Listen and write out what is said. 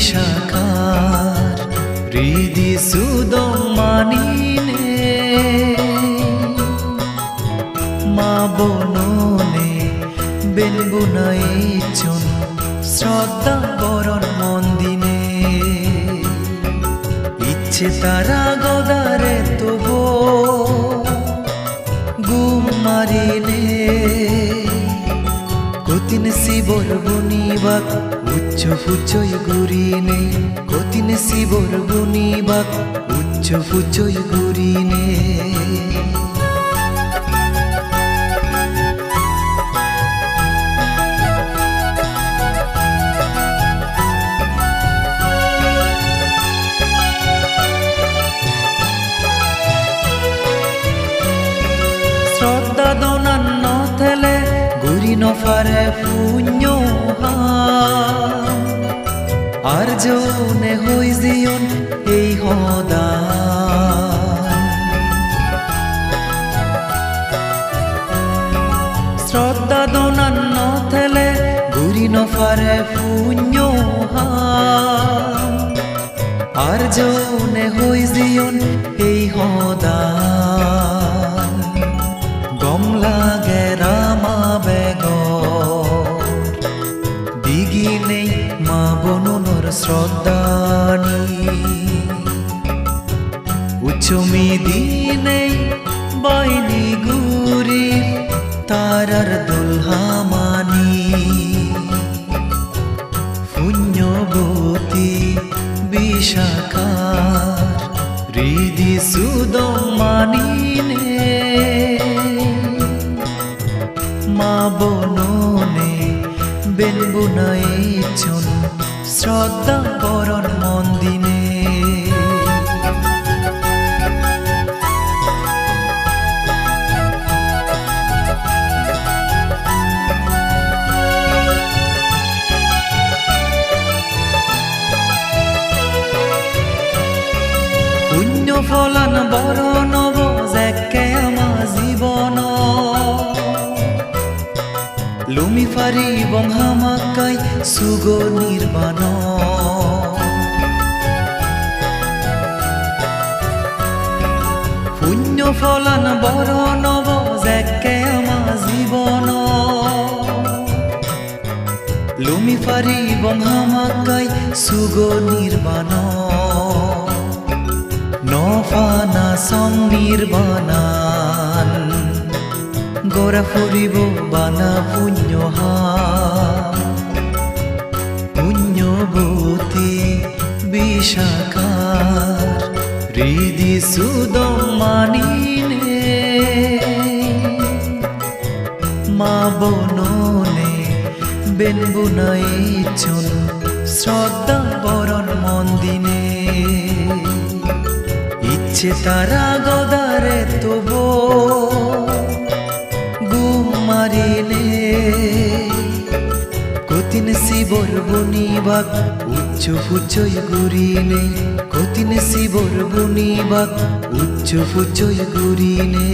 বিশাখার হৃদি সুদম মানিলে মা বননে বেলগুনাই চন শ্রদ্ধা বরণ মন্দিনে। ইচ্ছে তারা গদারে তব গুম মারিলে। কুতিন শিবর বুনিবাক উচ্চ ফুচই গুরিনে কতিন শিবর বনিবাক উচ্চ ফুচই গুরিনে শ্রদ্ধা দনান্ন থেলে, গুরি নফারে পুণ্য আর যৌনে হই জিয়ন, এই হদা। শ্রদ্ধা দনান্ন নথেলে, গুরি নফারে পুণ্য আর যৌনে হই জিয়ন, এই হদা। শ্রদ্ধানি উচ্চমি দিনেই বাইনি গুরি, তারার দুলহামানি। পুণ্যবতী বিশাখার হৃদি সুদমানিনে মা বননে বেনবুনাই চুন শ্রদ্ধা বরণ মন্দিনে পুণ্য ফলান বড় লুমি ফারি বংহামাকাই সুগ নির্বাণ পুণ্য ফলান বড় নব জেকে আমা জীবন। লুমি ফারি বংহামাকাই সুগ নির্বাণ নফানা সং নির্বাণান গোরা ফুরিব বানা পুণ্যহা পুণ্যবতী বিশাখার হৃদি সুদমানিনে মা বননে বেনবুনাই শ্রদ্ধা বরণ মন্দিনে ইচ্ছে তারা গদারে তবু বনিবাক উচ্চ ফুচই গুরিনে কতিন শিবর বুনিবাক উচ্চ ফুচই গুরিনে